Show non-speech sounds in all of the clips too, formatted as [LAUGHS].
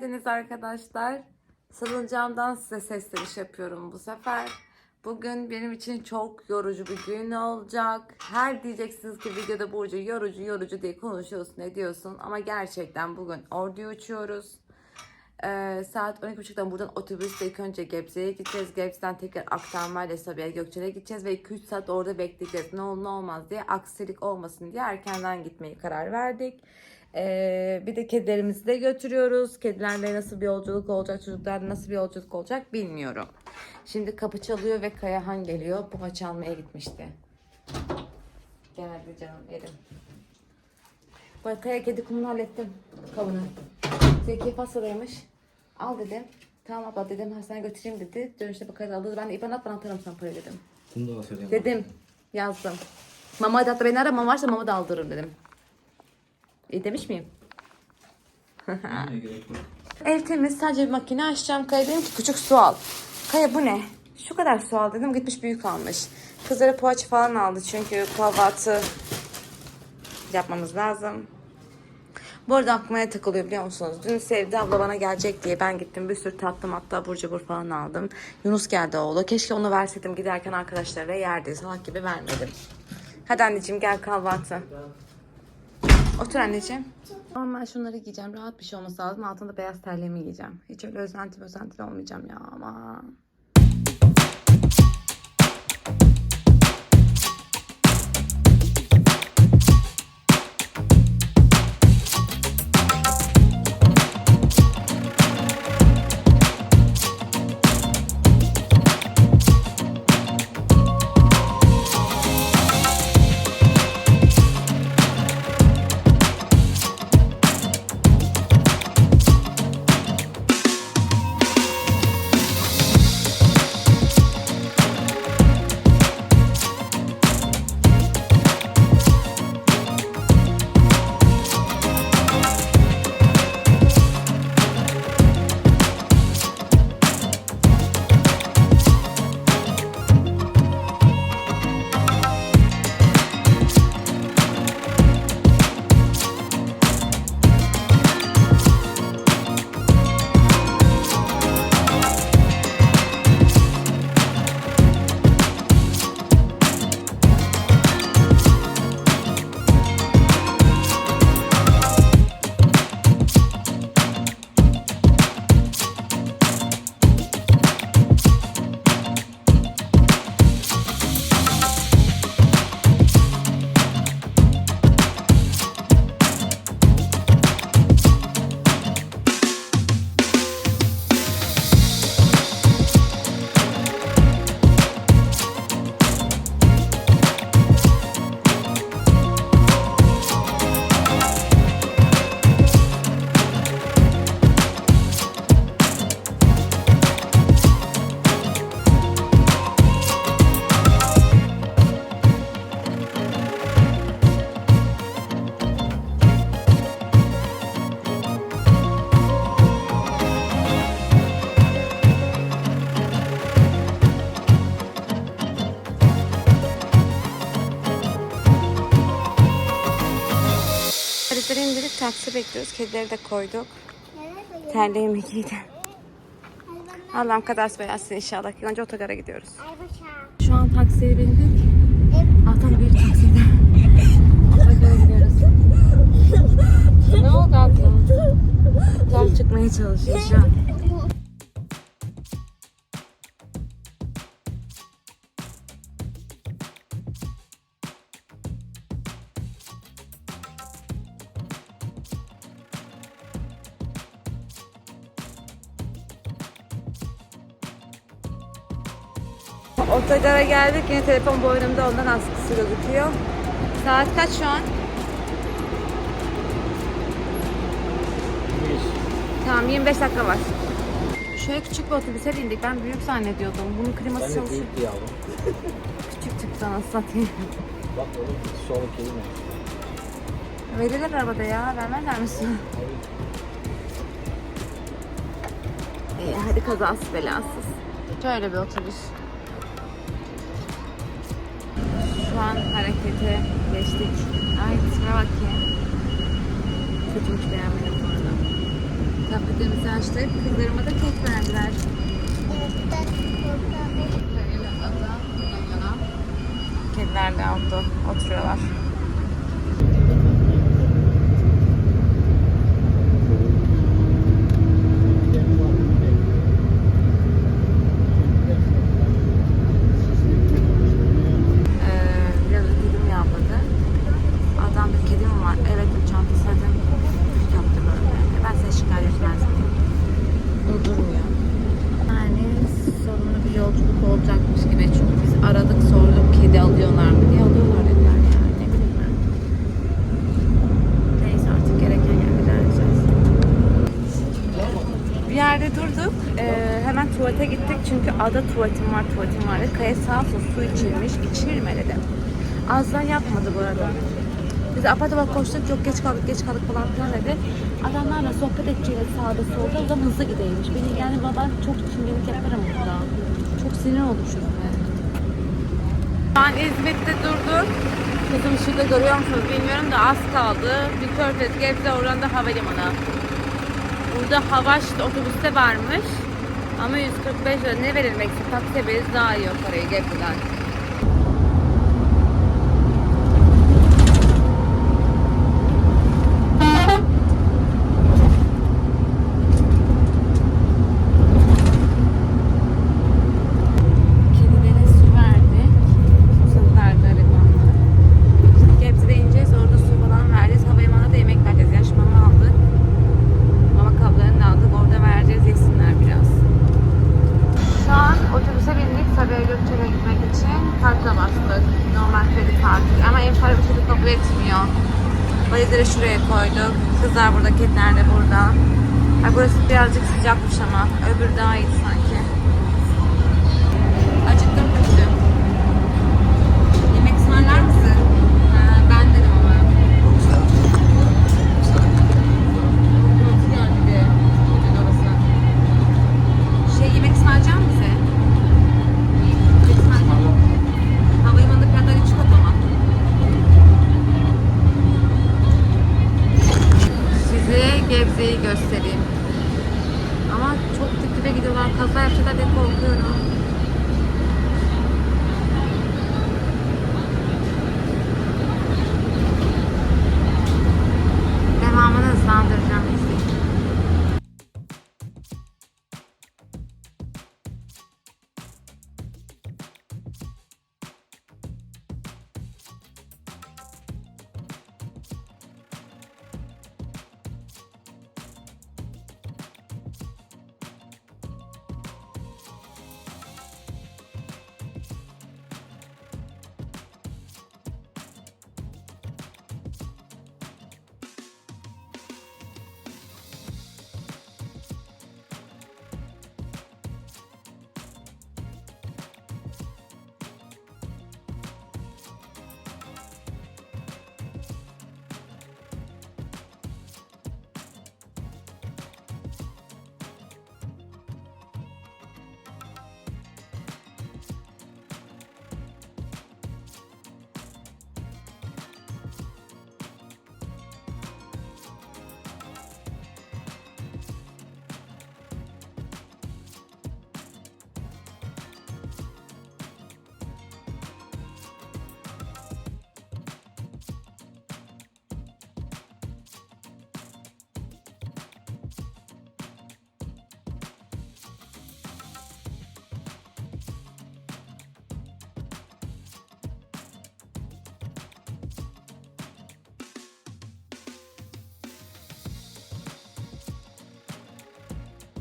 geldiniz arkadaşlar. Salıncağımdan size sesleniş yapıyorum bu sefer. Bugün benim için çok yorucu bir gün olacak. Her diyeceksiniz ki videoda Burcu yorucu yorucu diye konuşuyorsun ediyorsun. Ama gerçekten bugün orduya uçuyoruz. Ee, saat 12.30'dan buradan otobüsle ilk önce Gebze'ye gideceğiz. Gebze'den tekrar aktarmayla Sabiha Gökçen'e gideceğiz ve 2-3 saat orada bekleyeceğiz. Ne olur ne olmaz diye aksilik olmasın diye erkenden gitmeyi karar verdik. Ee, bir de kedilerimizi de götürüyoruz. Kedilerle nasıl bir yolculuk olacak, çocuklarla nasıl bir yolculuk olacak bilmiyorum. Şimdi kapı çalıyor ve Kayahan geliyor. Bu çalmaya gitmişti. Geldi canım yerim. Bak Kaya kedi kumunu hallettim. Kavunu. Zeki pasadaymış. Al dedim. Tamam abla dedim hastaneye götüreyim dedi. Dönüşte bakarız aldı. Ben de IBAN at bana atarım sana parayı dedim. Bunu da söyleyeyim. Dedim. Yazdım. Mama da hatta beni ara mama varsa mama da aldırırım dedim. İyi demiş miyim? Ev temiz sadece bir makine açacağım. Kaya dedim ki küçük su al. Kaya bu ne? Şu kadar su al dedim gitmiş büyük almış. Kızlara poğaça falan aldı çünkü kahvaltı yapmamız lazım. Bu arada aklıma ne takılıyor biliyor musunuz? Dün Sevdi abla bana gelecek diye ben gittim bir sürü tatlım hatta abur cubur falan aldım. Yunus geldi oğlu. Keşke onu verseydim giderken arkadaşlara yerdi. Salak gibi vermedim. Hadi anneciğim gel kahvaltı. Otur anneciğim. Ben şunları giyeceğim. Rahat bir şey olması lazım. Altında beyaz terliğimi giyeceğim. Hiç öyle özenti özentili olmayacağım ya ama. Taksi bekliyoruz. Kedileri de koyduk. Terliğimi giydim. Allah'ım kadar beyazsın inşallah. Önce otogara gidiyoruz. Şu an taksiye bindik. Altan büyük takside. Otogara gidiyoruz. [LAUGHS] ne oldu Altan? Tam çıkmaya çalışıyor şu an. Otogara geldik. Yine telefon boynumda ondan askısı gözüküyor. Saat kaç şu an? Tamam 25 dakika var. Şöyle küçük bir otobüse bindik. Ben büyük zannediyordum. Bunun kliması Ben de çalışıyor. büyük bir yavrum. [LAUGHS] Küçük çıktı anasını satayım. Bak oğlum sonra kelime. Verirler arabada ya. Vermezler misin? İyi hadi kazasız belasız. Şöyle bir otobüs. Şu harekete geçtik. Ay isme bak ya. Saçımı hiç beğenmedim bu arada. Kafetemizi açtık. Kızlarıma da kek verdiler. Kediler de altta oturuyorlar. Ee, biraz ödedim yavladı. Adam bir kedim var. Evet bu çantası zaten büyük yaptı böyle. E, Ben size şikayet etmezdim. Durdurmuyor. Yani sorunlu bir yolculuk olacakmış gibi. Çünkü biz aradık sorduk kedi alıyorlar mı diye alıyorlar dediler yani. Ne bileyim ben. Neyse artık gereken yerleri arayacağız. Bir yerde durduk. Ee, hemen tuvalete gittik. Çünkü ada tuvaletim var, tuvaletim var. Kaya sağ olsun su içilmiş. İçirme dedi. Azdan yapmadı bu arada. Biz apar topar koştuk. Çok geç kaldık, geç kaldık falan filan dedi. Adamlarla sohbet edeceğiz sağda solda. O zaman hızlı gideymiş. Beni yani babam çok şimdilik yaparım burada. Sinir olmuşum ben. Şu an İzmit'te durduk. Kızım şurada görüyor musunuz bilmiyorum da az kaldı. Bir körfez Gebze oradan da havalimanı. Burada Havaş otobüste varmış. Ama 145 lira ne verilmekse taksiye veririz daha iyi o parayı Gebze'den. Kedilere su verdik. Susadılar garibanlar. Şimdi Gebze'de ineceğiz. Orada su falan vereceğiz. Havalimanında da yemek vereceğiz. Yaş mama aldık. Mama kablarını da aldık. Orada vereceğiz. Yesinler biraz. Şu an otobüse bindik. Sabiha Gökçen'e gitmek için kartla bastık. Normal kredi kartı. Ama en para bir türlü kabul etmiyor. Valizleri şuraya koyduk. Kızlar burada, kediler de burada. Ay burası birazcık sıcakmış ama. Öbürü daha iyi sanki.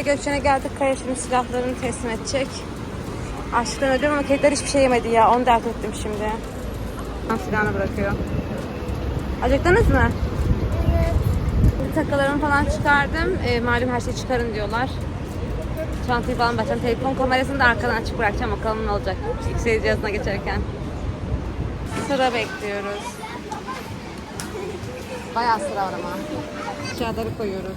Gökçen'e geldik. Kaya şimdi silahlarını teslim edecek. Açlıktan ödüyorum ama kediler hiçbir şey yemedi ya. Onu dert ettim şimdi. Silahını bırakıyor. Acıktınız mı? Takılarımı falan çıkardım. E, malum her şeyi çıkarın diyorlar. Çantayı falan bakacağım. Telefon kamerasını da arkadan açık bırakacağım. Bakalım ne olacak. X-ray cihazına geçerken. Sıra bekliyoruz. Bayağı sıra var ama. Kağıtları koyuyoruz.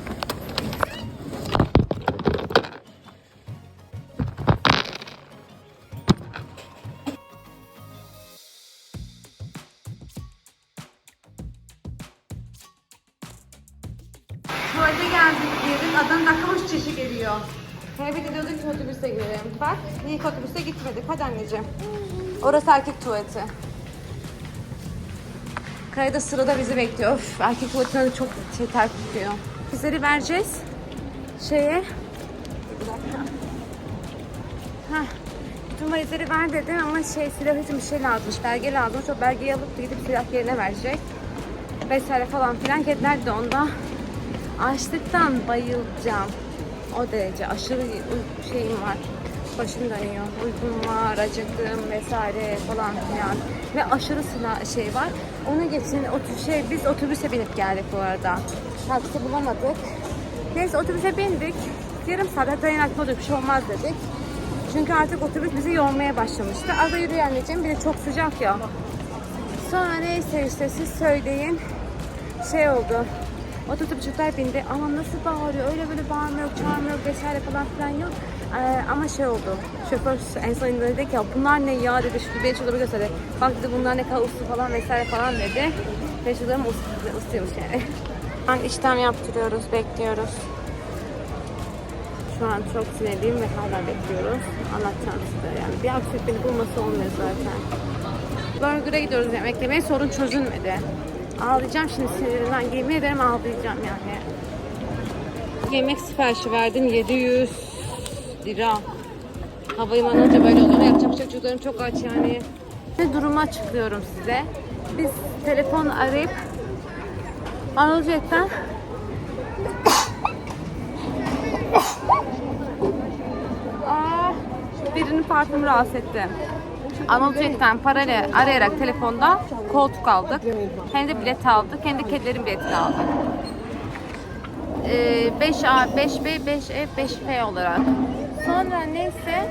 Girdik. Adana dakika başı çeşi geliyor. Hele bir de diyorduk ki otobüse girelim. Bak ilk otobüse gitmedik. Hadi anneciğim. Orası erkek tuvaleti. Kayada sırada bizi bekliyor. Üf, erkek tuvaletine çok şey ter tutuyor. Bizleri vereceğiz. Şeye. Bir dakika. Heh. Valizleri ver dedi ama şey silah için bir şey lazımmış. Belge lazımmış. O belgeyi alıp gidip silah yerine verecek. Vesaire falan filan. Kediler de onda. Açlıktan bayılacağım. O derece aşırı şeyim var. Başım dönüyor. Uykum var, acıktım vesaire falan filan. Ve aşırı sıra şey var. Onu geçin otu şey biz otobüse binip geldik bu arada. Taksi bulamadık. Neyse otobüse bindik. Yarım saat hatta yine bir şey olmaz dedik. Çünkü artık otobüs bizi yormaya başlamıştı. Arada yürüyen anneciğim bir de çok sıcak ya. Sonra neyse işte siz söyleyin. Şey oldu. Otobüs çocuklar bindi ama nasıl bağırıyor öyle böyle çağırma yok vesaire falan filan yok. Ee, ama şey oldu. Şoför en son indiğinde dedi ki ya bunlar ne ya dedi. Şu beni şurada gösterdi. Bak dedi bunlar ne kadar uslu falan vesaire falan dedi. Ve şuradan uslu, usluymuş yani. [LAUGHS] An işlem yaptırıyoruz, bekliyoruz. Şu an çok sinirliyim ve hala bekliyoruz. Anlatacağım size yani. Bir aksilik bulması olmuyor zaten. Burger'a gidiyoruz yemek yemeye sorun çözülmedi. Ağlayacağım şimdi sinirimden. Yemin ederim ağlayacağım yani. Yemek siparişi verdim 700 lira. Havalimanı önce böyle olur. Yapacak şey. Çocuklarım çok aç yani. Ne durumu açıklıyorum size. Biz telefon arayıp Jet'ten Aa, birinin parfümü rahatsız etti. Anadolu Jet'ten parayla arayarak telefonda koltuk aldık. Hem de bilet aldık. Hem de kedilerin biletini aldık. Ee, 5A, 5B, 5E, 5F olarak. Sonra neyse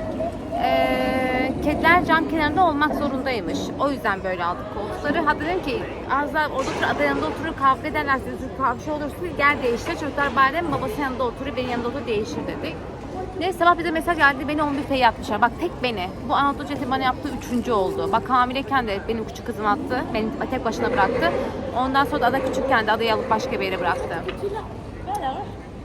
ee, kediler cam kenarında olmak zorundaymış. O yüzden böyle aldık koltukları. Hatta dedim ki az daha orada otur, ada yanında oturur kavga ederlerse üzülür kavga olursun gel değiştir. Çocuklar bari babası yanında oturur benim yanımda otur değişir dedik. Neyse sabah bize mesaj geldi beni 11 F'ye yapmışlar. Bak tek beni. Bu Anadolu Jet'in bana yaptığı üçüncü oldu. Bak hamileyken de benim küçük kızım attı. Beni tek başına bıraktı. Ondan sonra da ada küçükken de adayı alıp başka bir yere bıraktı.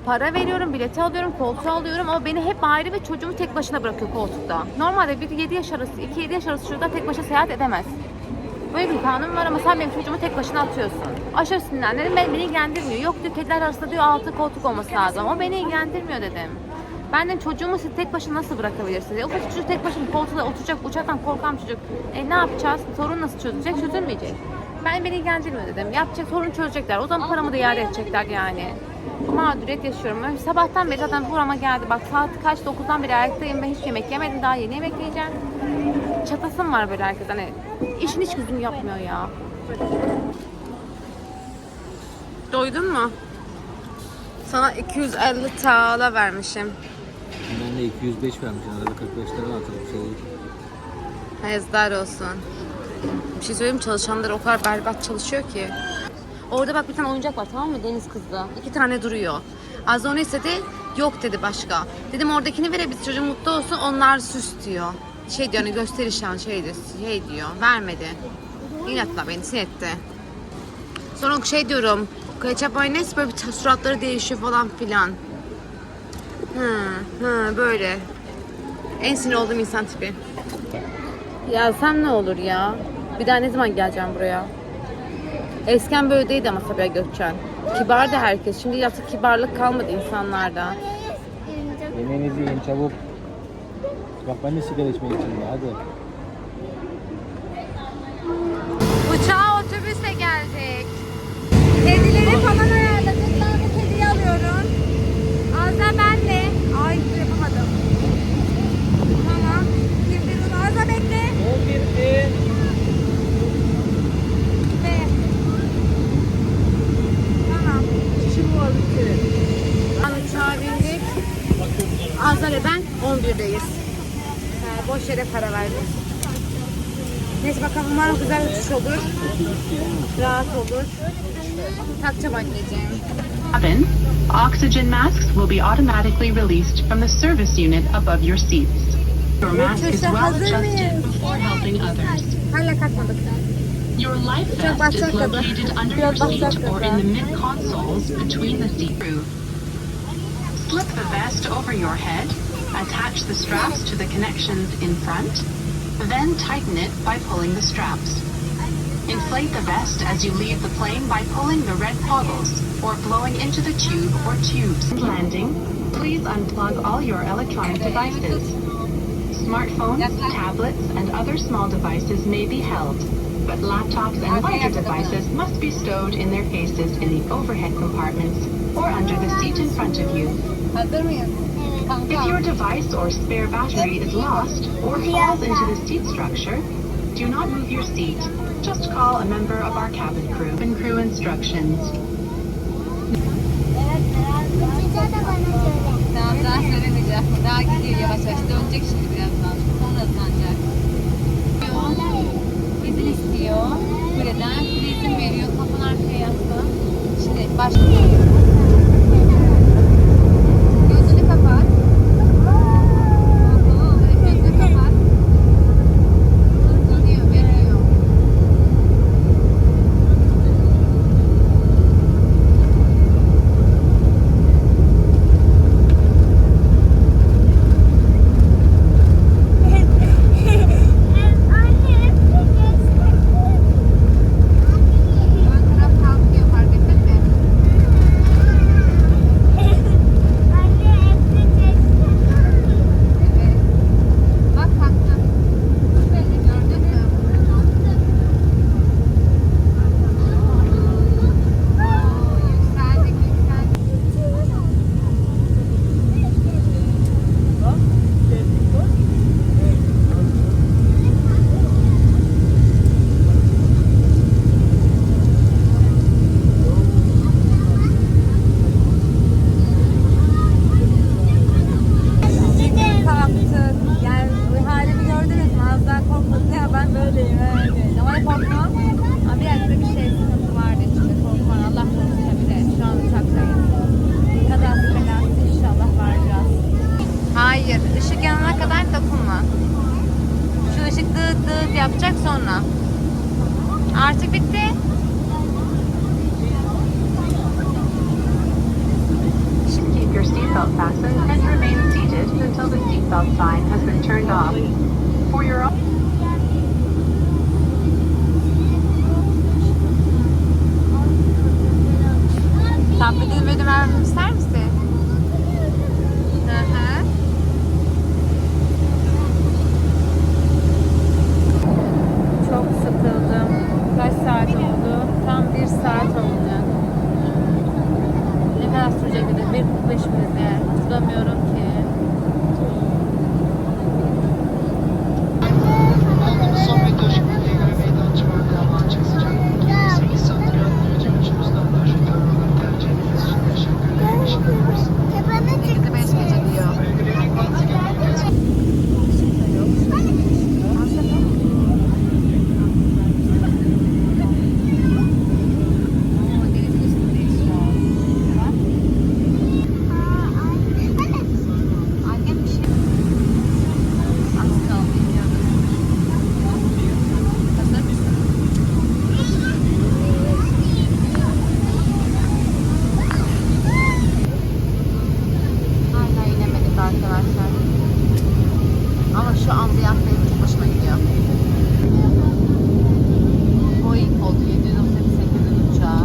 Para veriyorum, bileti alıyorum, koltuğu alıyorum ama beni hep ayrı ve çocuğumu tek başına bırakıyor koltukta. Normalde bir 7 yaş arası, 2-7 yaş arası çocuklar tek başına seyahat edemez. Böyle bir kanun var ama sen benim çocuğumu tek başına atıyorsun. Aşırı sinirlendim. Ben, beni ilgilendirmiyor. Yok diyor kediler arasında diyor altı koltuk olması lazım. O beni ilgilendirmiyor dedim. Ben de çocuğumu siz tek başına nasıl bırakabilirsiniz? O çocuk tek başına koltuğa oturacak, uçaktan korkan çocuk. E ne yapacağız? Sorun nasıl çözülecek? Çözülmeyecek. Ben beni ilgilendirmiyor dedim. Yapacak sorun çözecekler. O zaman paramı da iade edecekler yani. Mağduriyet yaşıyorum. Sabahtan beri zaten burama geldi. Bak saat kaç? 9'dan beri ayaktayım ve hiç yemek yemedim. Daha yeni yemek yiyeceğim. Çatasım var böyle herkes. Hani işin hiç gücünü yapmıyor ya. Doydun mu? Sana 250 TL vermişim. De 205 vermişim. Arada 45 lira şey değil. Yazıklar olsun. Bir şey söyleyeyim mi? çalışanlar o kadar berbat çalışıyor ki. Orada bak bir tane oyuncak var tamam mı Deniz kızdı. İki tane duruyor. Az onu istedi yok dedi başka. Dedim oradakini verebiliriz çocuğum mutlu olsun onlar süs diyor. Şey diyor hani gösteriş an şeydi şey diyor vermedi. İnatla beni sinir etti. Sonra şey diyorum ketçap mayonez böyle bir suratları değişiyor falan filan. Hı, hı böyle. En sinir olduğum insan tipi. Ya sen ne olur ya? Bir daha ne zaman geleceğim buraya? Eskiden böyle değildi ama Sabiha Gökçen. Kibar da herkes. Şimdi artık kibarlık kalmadı insanlarda. Yemeğinizi yiyin çabuk. Bak ben de sigara içmeye gideceğim ya hadi. Uçağa otobüsle geldik. Kedileri falan Rahat olur. Takacağım anneciğim. cabin, oxygen masks will be automatically released from the service unit above your seats. Your mask is well adjusted before helping others. Hala kalkmadık. Your life vest is başladı. located under Pilot your seat or in the mid consoles between the seat crew. Slip the vest over your head, attach the straps to the connections in front, then tighten it by pulling the straps. Inflate the vest as you leave the plane by pulling the red toggles or blowing into the tube or tubes. Landing, please unplug all your electronic devices. Smartphones, tablets, and other small devices may be held, but laptops and larger devices must be stowed in their cases in the overhead compartments or under the seat in front of you. If your device or spare battery is lost or falls into the seat structure, do not move your seat. Just call a member of our cabin crew and crew instructions. Başlıyor. 1.45 mi? Tutamıyorum ki. Son bir döşemeliğe göre meydan civarında hava açık sıcak. 8 santigrat derece açımızdan daha çok havalar tercih edilmesi için teşekkür ederim. Teşekkür ederiz. Bizi beş gece diyor. Sevgilerin bazı gelmekteyiz. Oo, denizin üstündeyiz şu an. Bak. Annem bir şey... Az kaldı iniyoruz. Hazır mısın? Hala inemedik arkadaşlar. Ama şu ambiyans benim çok hoşuma gidiyor. Boeing oldu 738'in uçağı.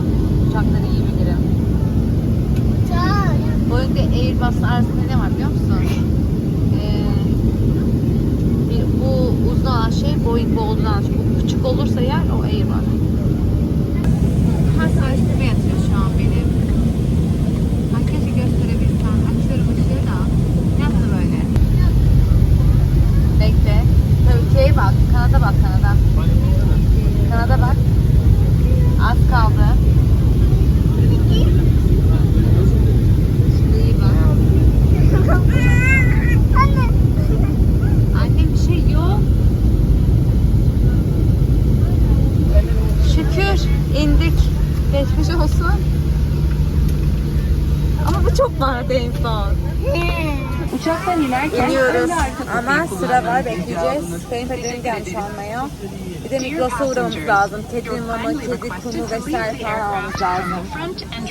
Uçakları iyi bilirim. Boeing'de Airbus arasında ne var biliyor musun? Ee, bir, bu uzun olan şey Boeing bu olduğundan anlaşılıyor. Bu küçük olursa yer o Airbus. Ha üstüme yatıyor şu an benim. Ay keşke gösterebilsem. Açıyorum ışığı da. Yapma böyle. Bekle. Ülkeye bak. Kanada bak Kanada. Kanada bak. Az kaldı. Şimdi iyi bak. Anne bir şey yok. Şükür indik. Geçmiş olsun. Ama bu çok vardı en son. Uçaktan inerken İniyoruz ama sıra var bekleyeceğiz. Kayınpederim gelmiş almaya. Bir de Migros'a uğramamız lazım. Kedi mama, kedi kumu vesaire falan almamız lazım.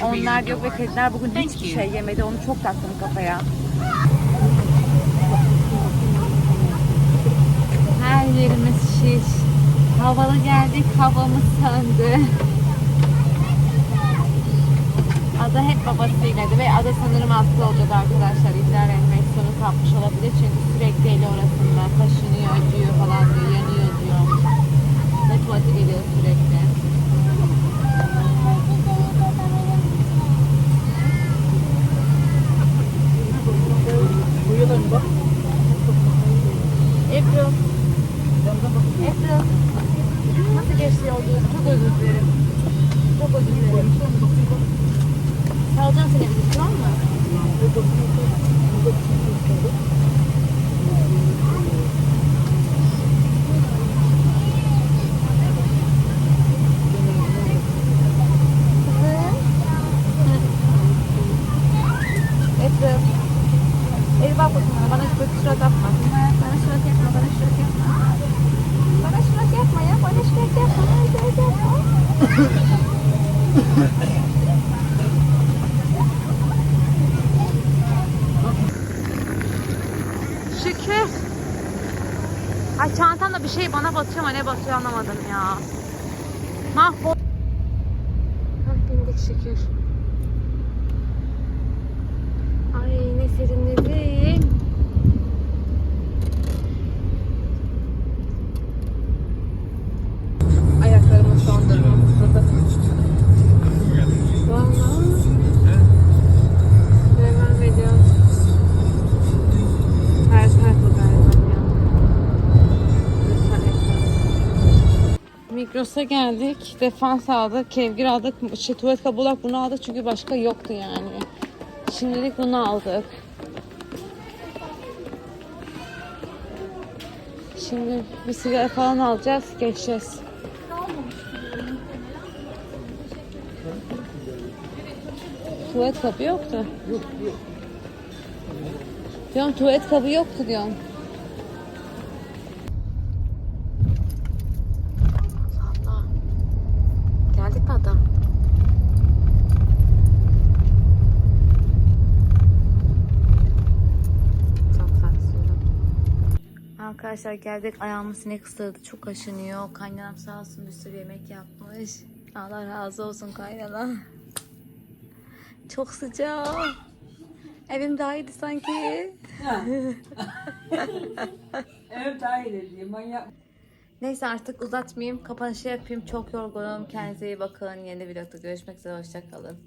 Onlar yok ve kediler bugün hiçbir şey yemedi. Onu çok taktım kafaya. Her yerimiz şiş. Havalı geldik, havamız söndü. Ada hep babasıylaydı ve Ada sanırım hasta olacak arkadaşlar. İdrar enfeksiyonu kapmış olabilir çünkü sürekli eli orasında kaşınıyor, acıyor falan diyor, yanıyor diyor. Ve tuvalete geliyor sürekli. Ebru. Ebru. Nasıl geçti yolculuk? Çok özür dilerim. Çok özür dilerim. Salacağım seni bir tamam mı? Thank you. Batıyor ama ne batıyor anlamadım ya. Migros'a geldik. Defans aldık. Kevgir aldık. Şey, tuvalet kabuğu olarak bunu aldık çünkü başka yoktu yani. Şimdilik bunu aldık. Şimdi bir sigara falan alacağız. Geçeceğiz. Tuvalet kabı yoktu. Yok yok. Diyorum tuvalet kabı yoktu diyorum. Allah Allah. Geldik mi adam? Çok sarsıldım. Arkadaşlar geldik ayağımı sinek ısırdı çok aşınıyor. Kaynanam sağ olsun bir sürü yemek yapmış. Allah razı olsun kaynanam. Çok sıcak. Evim daha iyiydi sanki. [LAUGHS] Evet daha iyi dedi. Manyak. Neyse artık uzatmayayım. Kapanışı yapayım. Çok yorgunum. Kendinize iyi bakın. Yeni vlogda görüşmek üzere. Hoşçakalın.